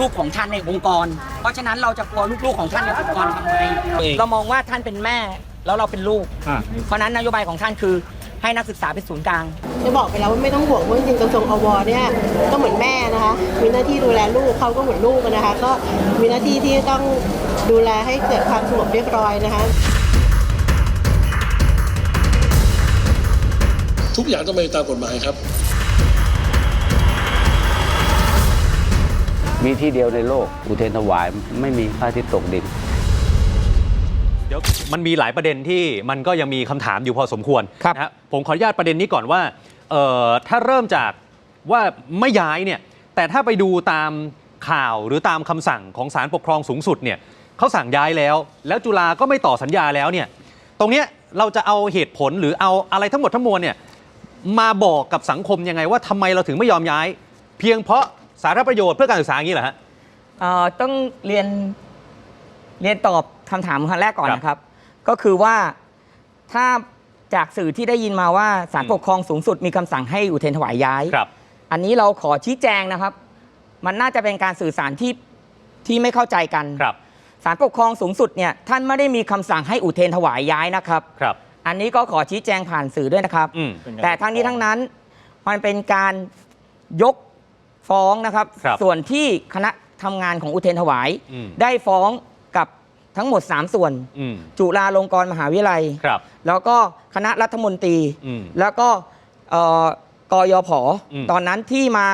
ลูกๆของท่านในองค์กร เพราะฉะนั้นเราจะกลัวลูกๆของท่านในองค์กรทำไมเรามองว่าท่านเป็นแม่แล้วเราเป็นลูก เพราะฉะนั้นนโยบายของท่านคือให้นักศึกษาเป็นศูนย์กลางจะบอกไปแล้วว่าไม่ต้องห่วงเพราะจริงๆกระทรวงอวเนี่ยก็เหมือนแม่นะคะ มีหน้าที่ดูแลลูกเขาก็เหมือนลูกนะคะ ก็มีหน้าที่ที่ต้องดูแลให้เกิดความสงบเรียบร้อยนะคะทุกอย่างต้องเป็นตามกฎหมายครับ มีที่เดียวในโลก อุเทรนถวายไม่มีพระอาทิตย์ตกดิน เดี๋ยวมันมีหลายประเด็นที่มันก็ยังมีคำถามอยู่พอสมควรครับนะฮะผมขออนุญาตประเด็นนี้ก่อนว่าเอ่อถ้าเริ่มจากว่าไม่ย้ายเนี่ยแต่ถ้าไปดูตามข่าวหรือตามคำสั่งของศาลปกครองสูงสุดเนี่ยเขาสั่งย้ายแล้ว แล้วจุฬาก็ไม่ต่อสัญญาแล้วเนี่ยตรงเนี้ยเราจะเอาเหตุผลหรือเอาอะไรทั้งหมดทั้งมวลเนี่ย มาบอกกับสังคมยังไงว่าทำไมเราถึงไม่ยอมย้าย เพียงเพราะ สาธารณประโยชน์เพื่อการศึกษาอย่างนี้เหรอฮะ เอ่อต้องเรียนเรียนตอบคำถามครั้งแรกก่อนครับนะครับ ก็คือว่าถ้าจากสื่อที่ได้ยินมาว่าศาลอืม ปกครองสูงสุดมีคำสั่งให้อุเทรนถวายย้าย ครับ อันนี้เราขอชี้แจงนะครับ มันน่าจะเป็นการสื่อสารที่ที่ไม่เข้าใจกันครับ ศาลปกครองสูงสุดเนี่ยท่านไม่ได้มีคำสั่งให้อุเทรนถวายย้ายนะครับ ครับ อันนี้ก็ขอชี้แจงผ่านสื่อด้วยนะครับ อืม แต่ทั้งนี้ทั้งนั้นมันเป็นการยก ฟ้องนะครับ ครับส่วนที่คณะทำงานของอุเทรนถวาย อืม ได้ฟ้องกับทั้งหมด 3 ส่วน อืม จุฬาลงกรณ์มหาวิทยาลัย ครับ แล้วก็คณะรัฐมนตรี อืม แล้วก็เอ่อกยผอืมตอนนั้นที่มา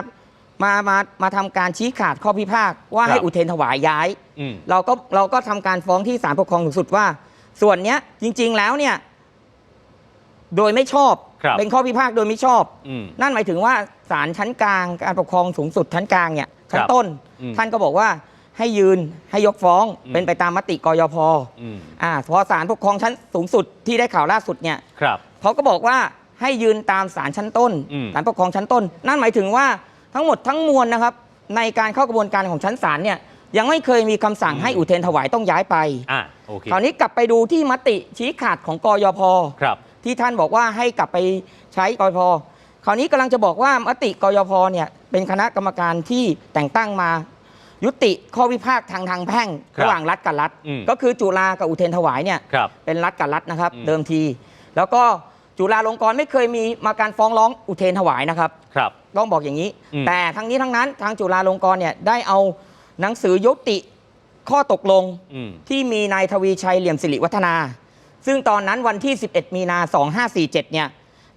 มามามาทำการชี้ขาดข้อพิพาทว่าครับให้อุเทรนถวายย้าย อืม เราก็เราก็ทำการฟ้องที่ศาลปกครองสูงสุดว่า ส่วนเนี้ยจริง ๆ แล้วเนี่ย โดยไม่ชอบ ครับเป็นข้อพิพาทโดยไม่ชอบ อืม นั่นหมายถึงว่าศาลชั้นกลางการปกครองสูงสุดชั้นกลางเนี่ยชั้นครับต้น อืมท่านก็บอกว่าให้ยืนให้ยกฟ้องอืม เป็นไปตามมติกยพอืมอ่าพอศาลปกครองชั้นสูงสุดที่ได้ข่าวล่าสุดเนี่ยครับ เขาก็บอกว่าให้ยืนตามศาลชั้นต้นอืม ศาลปกครองชั้นต้น นั่นหมายถึงว่าทั้งหมดทั้งมวลนะครับ ในการเข้ากระบวนการของชั้นศาลเนี่ยยังไม่เคยมีคำสั่งให้อุเทรนถวายต้องย้ายไป อะโอเคคราวนี้กลับไปดูที่มติชี้ขาดของกยพ ครับ ที่ท่านบอกว่าให้กลับไปใช้กยพคราวนี้กำลังจะบอกว่ามติกยพเนี่ยเป็นคณะกรรมการที่แต่งตั้งมายุติข้อวิพากษ์ทางทางแพ่งครับระหว่างรัฐกับรัฐอืมก็คือจุฬากับอุเทรนถวายเนี่ยครับเป็นรัฐกับรัฐนะครับอืมเดิมที แล้วก็จุฬาลงกรณ์ไม่เคยมีมาการฟ้องร้องอุเทรนถวายนะครับครับต้องบอกอย่างนี้อืมแต่ทั้งนี้ทั้งนั้นทางจุฬาลงกรณ์เนี่ยได้เอาหนังสือยุติข้อตกลงอืมที่มีนายทวีชัยเหลี่ยมสิริวัฒนา ซึ่งตอนนั้นวันที่ 11 มีนา 2547 เนี่ย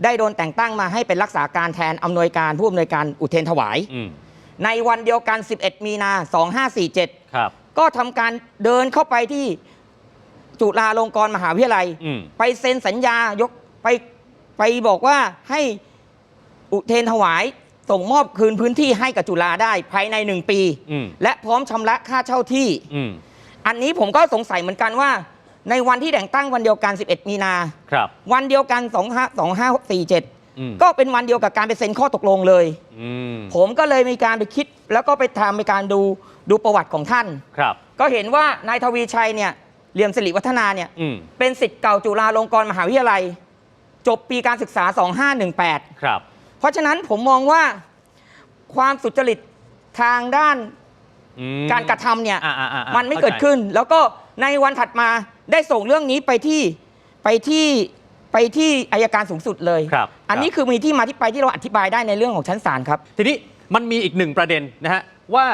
ได้โดนแต่งตั้งมาให้เป็นรักษาการแทนอำนวยการผู้อำนวยการอุเทรนถวาย อืมในวันเดียวกัน 11 มีนา 2547 ครับ ก็ทำการเดินเข้าไปที่จุฬาลงกรณ์มหาวิทยาลัย อืม ไปเซ็นสัญญายกไปไปบอกว่าให้อุเทรนถวายส่งมอบคืนพื้นที่ให้กับจุฬาได้ภายในหนึ่งปี อืม และพร้อมชำระค่าเช่าที่ อืม อันนี้ผมก็สงสัยเหมือนกันว่า ในวันที่แต่งตั้งวันเดียวกัน 11 มีนา ครับ วันเดียวกัน 2547อืมก็เป็นวันเดียวกับการไปเซ็นข้อตกลงเลย อืมผมก็เลยมีการไปคิดแล้วก็ไปทำในการดูดูประวัติของท่าน ครับ ก็เห็นว่านายทวีชัยเนี่ยเหลี่ยมสิริวัฒนาเนี่ยอืมเป็นสิทธิ์เก่าจุฬาลงกรณ์มหาวิทยาลัย จบปีการศึกษา 2518 ครับ เพราะฉะนั้นผมมองว่าความสุจริตทางด้านอืม การกระทำเนี่ยอ่าอ่าอ่ามันไม่เข้าใจเกิดขึ้น แล้วก็ในวันถัดมา ได้ส่งเรื่องนี้ไปที่ไปที่ไปที่อายการสูงสุดเลย ครับอันนี้ครับคือมีที่มาที่ไปที่เราอธิบายได้ในเรื่องของชั้นศาลครับ ทีนี้มันมีอีกหนึ่งประเด็นนะฮะว่า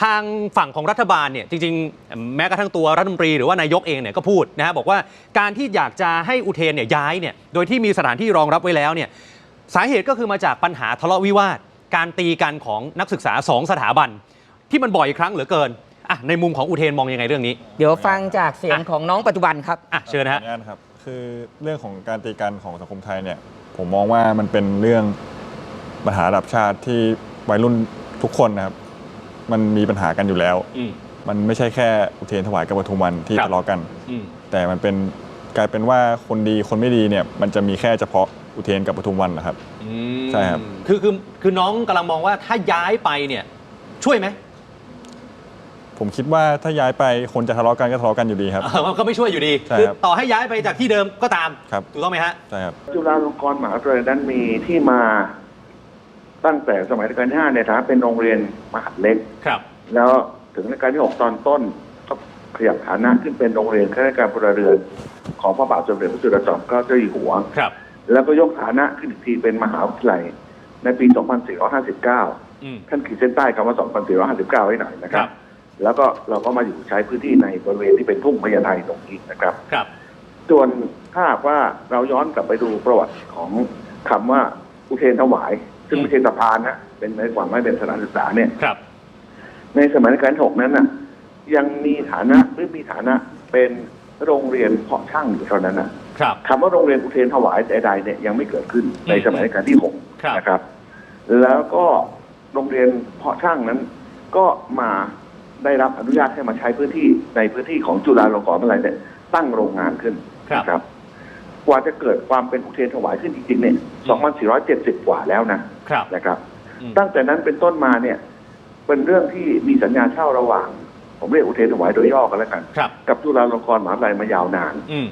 ทางฝั่งของรัฐบาลเนี่ยจริงๆ แม้กระทั่งตัวรัฐมนตรีหรือว่านายกเองเนี่ยก็พูดนะฮะบอกว่าการที่อยากจะให้อุเทนเนี่ยย้ายเนี่ยโดยที่มีสถานที่รองรับไว้แล้วเนี่ยสาเหตุก็คือมาจากปัญหาทะเลาะวิวาท การตีกันของนักศึกษาสองสถาบัน ที่มันบ่อยครั้งเหลือเกิน อะในมุมของอุเทนมองยังไงเรื่องนี้เดี๋ยวฟังจากเสียงของน้องปัจจุบันครับ อะเชิญนะฮะ ขออนุญาตนะครับคือเรื่องของการตีกันของสังคมไทยเนี่ย ผมมองว่ามันเป็นเรื่องปัญหาระดับชาติที่วัยรุ่นทุกคนนะครับ มันมีปัญหากันอยู่แล้ว อืม มันไม่ใช่แค่อุเทรนถวายกับปทุมวันที่ครับ ทะเลาะกัน อืม แต่มันเป็นกลายเป็นว่าคนดีคนไม่ดีเนี่ยมันจะมีแค่เฉพาะอุเทรนกับปทุมวันนะครับอืมใช่ครับ คือคือคือน้องกำลังมองว่าถ้าย้ายไปเนี่ย ช่วยไหม ผมคิดว่าถ้าย้ายไปคนจะทะเลาะกันก็ทะเลาะกันอยู่ดีครับ เออมันก็ไม่ช่วยอยู่ดีใช่คือครับต่อให้ย้ายไปจากที่เดิมก็ตาม ครับ ถูกต้องไหมฮะ ใช่ครับ จุฬาลงกรณ์มหาวิทยาลัยนั้นมีที่มาตั้งแต่สมัยรัชกาลที่ห้าในฐานะเป็นโรงเรียนมหาดเล็ก ครับ แล้วถึงรัชกาลที่หกตอนต้นก็ขยับฐานะขึ้นเป็นโรงเรียนข้าราชการพลเรือน ของพระบาทสมเด็จพระจุลจอมเกล้าเจ้าอยู่หัว ครับ แล้วก็ยกฐานะขึ้นอีกทีเป็นมหาวิทยาลัยในปี 2459 อืม ท่านขีดเส้นใต้คำว่า 2459 ไว้หน่อยนะครัครับ บ แล้วก็เราก็มาอยู่ใช้พื้นที่ในบริเวณที่เป็นทุ่งพญาไทตรงนี้นะครับ ครับ ส่วนถ้าหากว่าเราย้อนกลับไปดูประวัติของคำว่าอุเทรนถวาย ซึ่งไม่ใช่สะพานนะเป็นในความไม่เป็นสถานศึกษาเนี่ย ครับ ในสมัยรัชกาลที่หกนั้นน่ะ ยังมีฐานะหรือมีฐานะเป็นโรงเรียนเพาะช่างอยู่เท่านั้นนะครับ คำว่าโรงเรียนอุเทรนถวายใดๆเนี่ยยังไม่เกิดขึ้นในสมัยรัชกาลที่หกครับ นะครับ แล้วก็โรงเรียนเพาะช่างนั้น ก็มา ได้รับอนุญาตให้มาใช้พื้นที่ในพื้นที่ของจุฬาลงกรณ์อะไรเนี่ยตั้งโรงงานขึ้นครับนะครับ กว่าจะเกิดความเป็นอุเทรนถวายขึ้นจริงๆเนี่ย2470 กว่าแล้วนะครับ นะครับ อืม ตั้งแต่นั้นเป็นต้นมาเนี่ย เป็นเรื่องที่มีสัญญาเช่าระหว่าง ผมเรียกอุเทรนถวายโดยย่อกันแล้วกัน ครับ กับจุฬาลงกรณ์มหาวิทยาลัยมายาวนาน อืม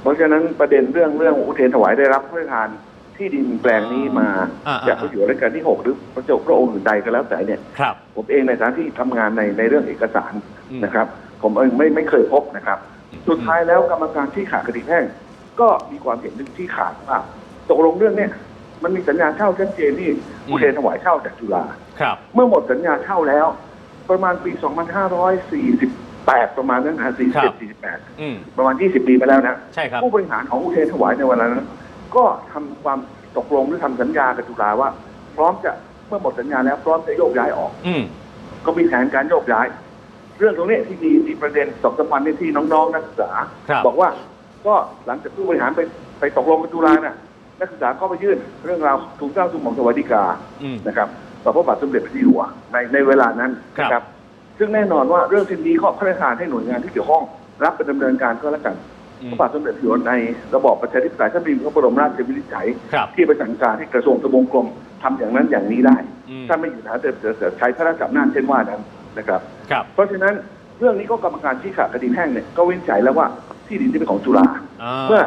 เพราะฉะนั้นประเด็นเรื่องเรื่องอุเทรนถวายได้รับพระราชทาน ที่ดินแปลงนี้มาอ่าๆๆจากพระอยู่รัชกาลที่หกหรือพระเจ้าพระองค์อื่นใดก็แล้วแต่เนี่ย ครับ ผมเองในฐานะที่ทำงานในในเรื่องเอกสารอืม นะครับ ผมเองไม่ไม่เคยพบนะครับ สุดท้ายแล้วกรรมการที่ขาดคดีแพ่งก็มีความเห็นหนึ่งที่ขาดว่าตกลงเรื่องเนี้ยมันมีสัญญาเช่าชัดเจนที่อุเทรนถวายเช่าจากจุฬาครับ เมื่อหมดสัญญาเช่าแล้ว ประมาณปี 2548 ประมาณนั้นนะครับ47 48 อืมประมาณ 20 ปีมาแล้วนะ ใช่ครับ ผู้บริหารของอุเทรนถวายในวันนั้น ก็ทำความตกลงหรือทำสัญญากับจุฬาว่า พร้อมจะเมื่อหมดสัญญาแล้วพร้อมจะโยกย้ายออก อืมก็มีแผนการโยกย้าย เรื่องตรงนี้ที่มีมีประเด็นสองสามวันนี้ที่น้องๆนักศึกษาครับบอกว่าก็หลังจากผู้บริหารไปไปตกลงกับจุฬาน่ะนักศึกษาก็ไปยื่นเรื่องราวทูลเกล้าทูลหม่อมถวายฎีกาอืมนะครับต่อพระบาทสมเด็จพระเจ้าอยู่หัวในในเวลานั้นครับนะครับ ซึ่งแน่นอนว่าเรื่องเช่นนี้ก็พระราชทานให้หน่วยงานที่เกี่ยวข้อง รับเป็นดำเนินการก็แล้วกันอืม พระบาทสมเด็จพระอยู่หัวในระบอบประชาธิปไตยท่านมีพระบรมราชวินิจฉัยครับที่ไปสั่งการให้กระทรวงทบวงกรมทำอย่างนั้นอย่างนี้ได้อืมถ้าไม่อยู่นะเดิมใช้พระราชอำนาจเช่นว่านั้นนะครับครับ เพราะฉะนั้นเรื่องนี้ก็กรรมการชี้ขาดคดีแพ่งเนี่ยก็วินิจฉัยแล้วว่าที่ดินที่เป็นของจุฬาอ่าเมื่อ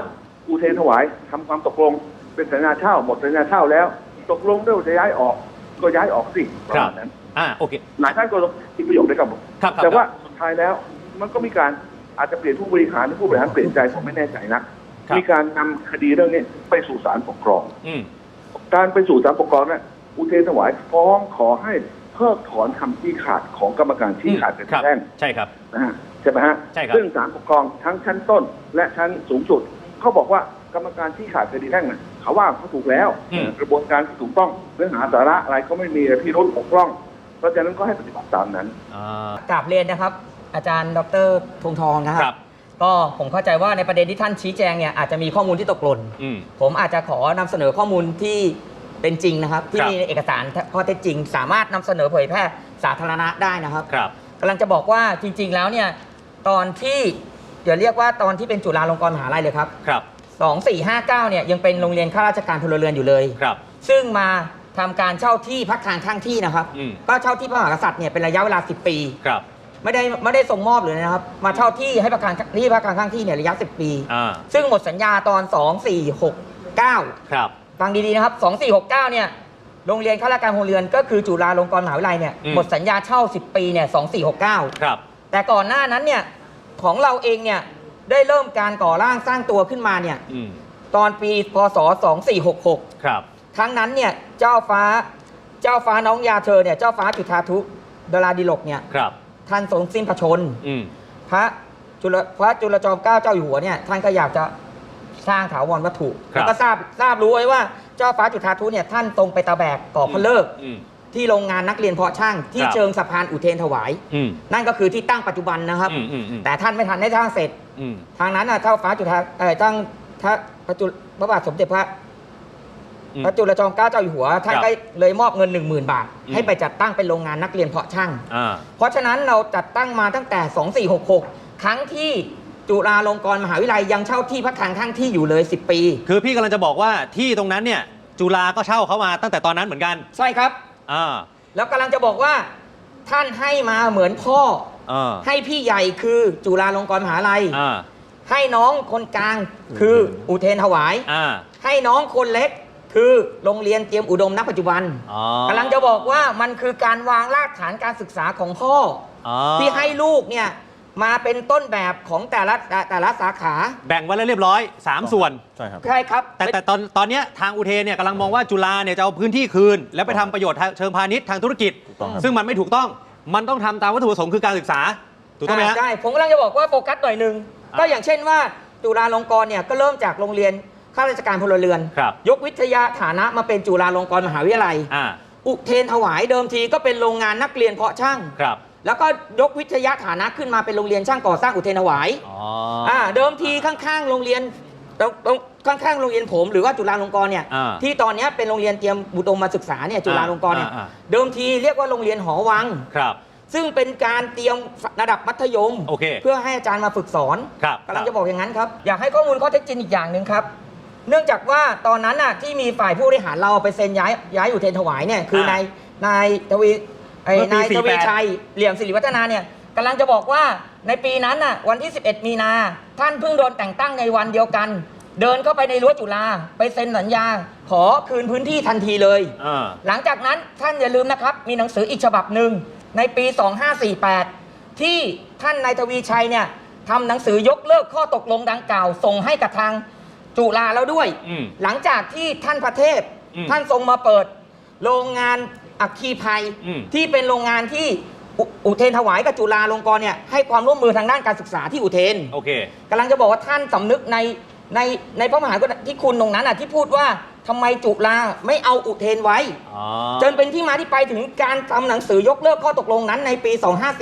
อุเทรนถวายทำความตกลงเป็นสัญญาเช่าหมดสัญญาเช่าแล้ว ตกลงด้วยว่าจะย้ายออกก็ย้ายออกสิประมาณนั้นอ่าโอเคหลายท่านก็อีกประโยคได้ครับผมครับครับแต่ว่าสุดท้ายแล้วมันก็มีการ อาจจะเปลี่ยนผู้บริหารหรือผู้บริหารเปลี่ยนใจผมไม่แน่ใจนะครับมีการนำคดีเรื่องนี้ไปสู่ศาลปกครองอืมการไปสู่ศาลปกครองนั้นอุเทรนถวายฟ้องขอให้เพิกถอนคำชี้ขาดของกรรมการชี้ขาดเป็นครับแพ่งใช่ครับนะฮะใช่ไหมฮะใช่ครับซึ่งศาลปกครองทั้งชั้นต้น และชั้นสูงสุดเขาบอกว่ากรรมการที่ขาดคดีแพ่งน่ะเขาว่าเขาถูกแล้วอืมกระบวนการที่ถูกต้องเนื้อหาสาระอะไรก็ไม่มีพิรุธบกพร่อง เพราะฉะนั้นก็ให้ปฏิบัติตามนั้นอ่ากราบเรียนนะครับ อาจารย์ดรธงทองนะคครัรับบก็ผมเข้าใจว่าในประเด็นที่ท่านชี้แจงเนี่ยอาจจะมีข้อมูลที่ตกหล่นอืมผมอาจจะขอนำเสนอข้อมูลที่เป็นจริงนะครับ ที่ครับมีในเอกสารข้อเท็จจริง สามารถนำเสนอเผยแพร่สาธารณะได้นะครับครับกำลังจะบอกว่าจริง ๆ แล้วเนี่ยตอนที่เดี๋ยวเรียกว่าตอนที่เป็นจุฬาลงกรณ์มหาลัยเลยครับครับ2459เนี่ยยังเป็นโรงเรียนข้าราชการพลเรือนอยู่เลยครับ ซึ่งมาทำการเช่าที่พักทางข้างที่นะครับอืมก็เช่าที่พระมหากษัตริย์เนี่ยเป็นระยะเวลา 10 ปีครับ ไม่ได้ไม่ได้ส่งมอบเลยนะครับ มาเช่าที่ให้ประกันที่พักทางข้างที่เนี่ยระยะ 10 ปี อ่าซึ่งหมดสัญญาตอน 2469 ครับ ฟังดีๆนะครับ 2469 เนี่ย โรงเรียนข้าราชการพลเรือนก็คือจุฬาลงกรณ์มหาวิทยาลัยเนี่ยอืม หมดสัญญาเช่า 10 ปีเนี่ย 2469 ครับ แต่ก่อนหน้านั้นเนี่ยของเราเองเนี่ยได้เริ่มการก่อร่างสร้างตัวขึ้นมาเนี่ยอืมตอนปีพศ 2466 ครับ ครั้งนั้นเนี่ยเจ้าฟ้าเจ้าฟ้าน้องยาเธอเนี่ยเจ้าฟ้าจุฑาทุดาราดิลกเนี่ยครับ ท่านทรงสิ้นพระชนม์อืม พระจุลพระจุลจอมเกล้าเจ้าอยู่หัวเนี่ยท่านก็อยากจะสร้างถาวรวัตถุครับ แล้วก็ทราบทราบรู้ไว้ว่าเจ้าฟ้าจุฑาทุเนี่ยท่านทรงไปตะแบกก่อพระเลิกษ์อืม ที่โรงงานนักเรียนเพาะช่างที่ครับ เชิงสะพานอุเทนถวาย อืม นั่นก็คือที่ตั้งปัจจุบันนะครับ อืมอืมอืม แต่ท่านไม่ทันได้สร้างเสร็จ อืม ทางนั้นน่ะเจ้าฟ้าจุฑาเอ่อตั้งพระพระจุลพระบาทสมเด็จพระอืม พระจุลจอมเกล้าเจ้าอยู่หัวท่านครับก็เลยมอบเงิน 1 0,000 บาท อืม ให้ไปจัดตั้งเป็นโรงงานนักเรียนเพาะช่าง อ่า เพราะฉะนั้นเราจัดตั้งมาตั้งแต่ 2466 ครั้งที่จุฬาลงกรณ์มหาวิทยาลัยยังเช่าที่พักทางข้างที่อยู่เลย 10 ปี คือพี่กำลังจะบอกว่าที่ตรงนั้นเนี่ย จุฬาก็เช่าเขามาตั้งแต่ตอนนั้นเหมือนกันใช่ครับ อ่าแล้วกำลังจะบอกว่าท่านให้มาเหมือนพ่อ อ่าให้พี่ใหญ่คือจุฬาลงกรณ์มหาวิทยาลัย อ่าให้น้องคนกลางคืออุเทนถวาย อ่าให้น้องคนเล็ก คือโรงเรียนเตรียมอุดมณปัจจุบันอ๋อกำลังจะบอกว่ามันคือการวางรากฐานการศึกษาของพ่ออ๋อที่ให้ลูกเนี่ยมาเป็นต้นแบบของแต่ละแต่ละสาขาแบ่งไว้แล้วเรียบร้อย 3 ส่วน ใช่ครับ ใช่ครับแต่แต่ตอนตอนเนี้ยทางอุเทนเนี่ยกำลังมองว่าจุฬาเนี่ยจะเอาพื้นที่คืน แล้วไปทำประโยชน์ทางเชิงพาณิชย์ทางธุรกิจ ถูกต้องครับ ซึ่งมันไม่ถูกต้องมันต้องทำตามวัตถุประสงค์คือการศึกษา ถูกต้องไหมฮะ ใช่ผมกำลังจะบอกว่าโฟกัสหน่อยหนึ่งอะก็อย่างเช่นว่าจุฬาลงกรณ์เนี่ยก็เริ่มจากโรงเรียน ข้าราชการพลเรือน ครับยกวิทยาฐานะมาเป็นจุฬาลงกรณ์มหาวิทยาลัย อ่าอุเทนถวายเดิมทีก็เป็นโรงงานนักเรียนเพาะช่าง ครับแล้วก็ยกวิทยาฐานะขึ้นมาเป็นโรงเรียนช่างก่อสร้างอุเทนถวายอ๋ออ่าเดิมทีข้างๆโรงเรียนตรงตรงข้างๆโรงเรียนผมหรือว่าจุฬาลงกรณ์เนี่ยอ่า ที่ตอนเนี้ยเป็นโรงเรียนเตรียมบุตรมาศึกษาเนี่ยจุฬาลงกรณ์เนี่ยอ่าอ่า เดิมทีเรียกว่าโรงเรียนหอวัง ครับ ซึ่งเป็นการเตรียมระดับมัธยมโอเค เพื่อให้อาจารย์มาฝึกสอนครับ กำลังจะบอกอย่างนั้นครับ อยากให้ข้อมูลข้อเท็จจริงอีกอย่างหนึ่งครับ เนื่องจากว่าตอนนั้นน่ะที่มีฝ่ายผู้บริหารเราไปเซ็นย้ายย้ายอุเทนถวายเนี่ยคือานอ่านยนายทวีไอ้เมื่อปีนายทวี48 ชัยเหลี่ยมสิริวัฒนาเนี่ยกำลังจะบอกว่าในปีนั้นน่ะวันที่ 11 มีนา ท่านเพิ่งโดนแต่งตั้งในวันเดียวกัน เดินเข้าไปในรั้วจุฬาไปเซ็นสัญญา ขอคืนพื้นที่ทันทีเลย อ่า หลังจากนั้นท่านอย่าลืมนะครับ มีหนังสืออีกฉบับหนึ่งในปี 2548 ที่ท่านนายทวีชัยเนี่ยทำหนังสือยกเลิกข้อตกลงดังกล่าว ส่งให้กับทาง จุฬาแล้วด้วย อืมหลังจากที่ท่านประเทศ อืมท่านทรงมาเปิด โรงงานอัคคีภัย อืม ที่เป็นโรงงานที่อุอุเทนถวายกับจุฬาลงกรณ์เนี่ยให้ความร่วมมือทางด้านการศึกษาที่อุเทน โอเค กำลังจะบอกว่าท่านสำนึกในในในพระมหากรุณาธิคุณตรงนั้นอะที่พูดว่า ทำไมจุฬาไม่เอาอุเทนไว้ อ๋อจนเป็นที่มาที่ไปถึงการทำหนังสือยกเลิกข้อตกลงนั้นในปี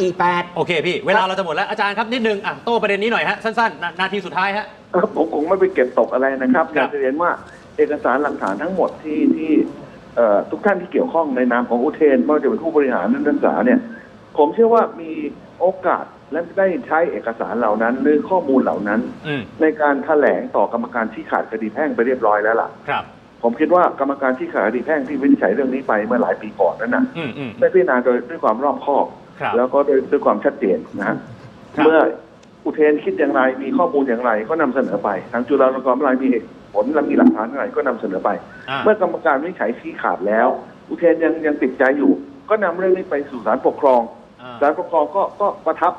2548 โอเคพี่ เวลาเราจะหมดแล้วอาจารย์ครับนิดนึงอะโต้ประเด็นนี้หน่อยฮะสั้นๆนานาทีสุดท้ายฮะเอ่อผมคงไม่ไปเก็บตกอะไรนะครับคอรับ ยากจะเรียนว่าเอกสารหลักฐานทั้งหมดที่ที่เอ่อทุกท่านที่เกี่ยวข้องในนามของอุเทนไม่ว่าจะเป็นผู้บริหารนักศึกษาเนี่ย ผมเชื่อว่ามีโอกาสและได้ใช้เอกสารเหล่านั้น หรือข้อมูลเหล่านั้น อืมในการแถลงต่อกรรมการชี้ขาดคดีแพ่งไปเรียบร้อยแล้วล่ะ ครับ ผมคิดว่ากรรมการชี้ขาดคดีแพ่งที่วินิจฉัยเรื่องนี้ไปเมื่อหลายปีก่อนนั้นน่ะอืมอืมได้พิจารณาโดยด้วยความรอบคอบครับแล้วก็ด้วยด้วยความชัดเจนนะฮะครับเมื่ออุเทนคิดอย่างไรมีข้อมูลอย่างไรก็นำเสนอไป ทางจุฬาลงกรณ์มหาวิทยาลัยมีเหตุผลและมีหลักฐานอย่างไรก็นำเสนอไปอ่าเมื่อกรรมการวินิจฉัยชี้ขาดแล้ว อุเทนยังยังติดใจอยู่ ก็นำเรื่องนี้ไปสู่ศาลปกครองอ่าศาลปกครองก็ก็ประทับ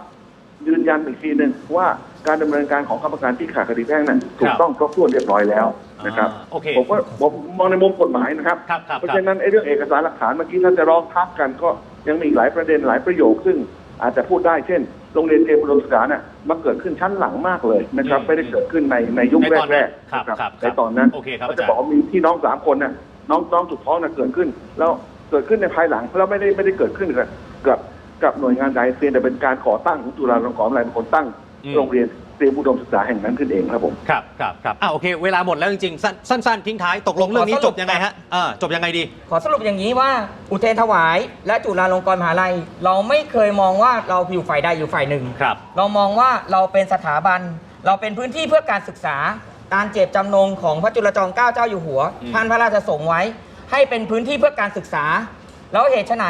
ยืนยันอีกทีหนึ่งว่า การดำเนินการของกรรมการที่ขาดคดีแพ่งนั้นถูกต้องครบถ้วนเรียบร้อยแล้วนะครับอ่าโอเค ผมว่าผมมองในมุมกฎหมายนะครับ ครับครับเพราะครับฉะนั้นไอ้เรื่องเอกสารหลักฐานเมื่อกี้ท่านจะร้องทักกันก็ยังมีอีกหลายประเด็นหลายประโยคซึ่งอาจจะพูดได้เช่นโรงเรียนเตรียมอุดมศึกษาเนี่ยมาเกิดขึ้นชั้นหลังมากเลยนะครับอืมไม่ได้เกิดขึ้นในในยุคในตอนนั้นแรกครับๆนะครับครับในตอนนั้นโอเคครับก็อาจะจารย์บอกว่ามีพี่น้องสามคนน่ะน้องน้องสุดท้องน่ะเกิดขึ้น แล้วเกิดขึ้นในภายหลังแล้วไม่ได้ไม่ได้เกิดขึ้นกับกับกับหน่วยงานใดเพียงแต่เป็นการก่อตั้งของจุฬาลงกรณ์มหาวิทยาลัยเป็นคนตั้งอืม โรงเรียนเตรียมอุดมศึกษาแห่งนั้นขึ้นเองครับผม ครับครับครับอ่าโอเค เวลาหมดแล้วจริงๆ สั้นสั้นๆทิ้งท้ายตกลงเรื่องนี้ขอสรุจปบยังไงฮะเออจบยังไงดี ขอสรุปอย่างนี้ว่าอุเทนถวาย และจุฬาลงกรณ์มหาลัย เราไม่เคยมองว่าเราอยู่ฝ่ายใดอยู่ฝ่ายหนึ่งครับ เรามองว่าเราเป็นสถาบัน เราเป็นพื้นที่เพื่อการศึกษาการเจตจำนงของพระจุลจอมเกล้าเจ้าอยู่หัวอืมท่านพระราชสงฆ์ไว้ ให้เป็นพื้นที่เพื่อการศึกษา แล้วเหตุไฉน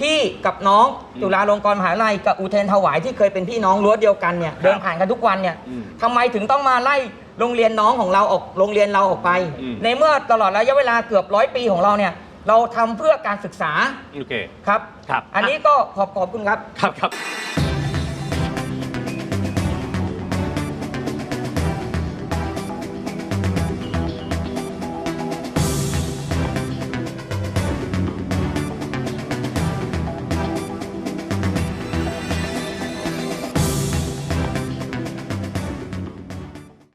พี่กับน้องจุฬาลงกรณ์มหาวิทยาลัยกับอุเทนถวายที่เคยเป็นพี่น้องรั้วเดียวกันเนี่ยเดินผ่านกันทุกวันเนี่ยอืมทำไมถึงต้องมาไล่โรงเรียนน้องของเราออกโรงเรียนเราออกไป อืม ในเมื่อตลอดระยะเวลาเกือบร้อยปีของเราเนี่ยเราทำเพื่อการศึกษาโอเค ครับ ครับ อันนี้ก็ขอบขอบคุณครับ ครับครับ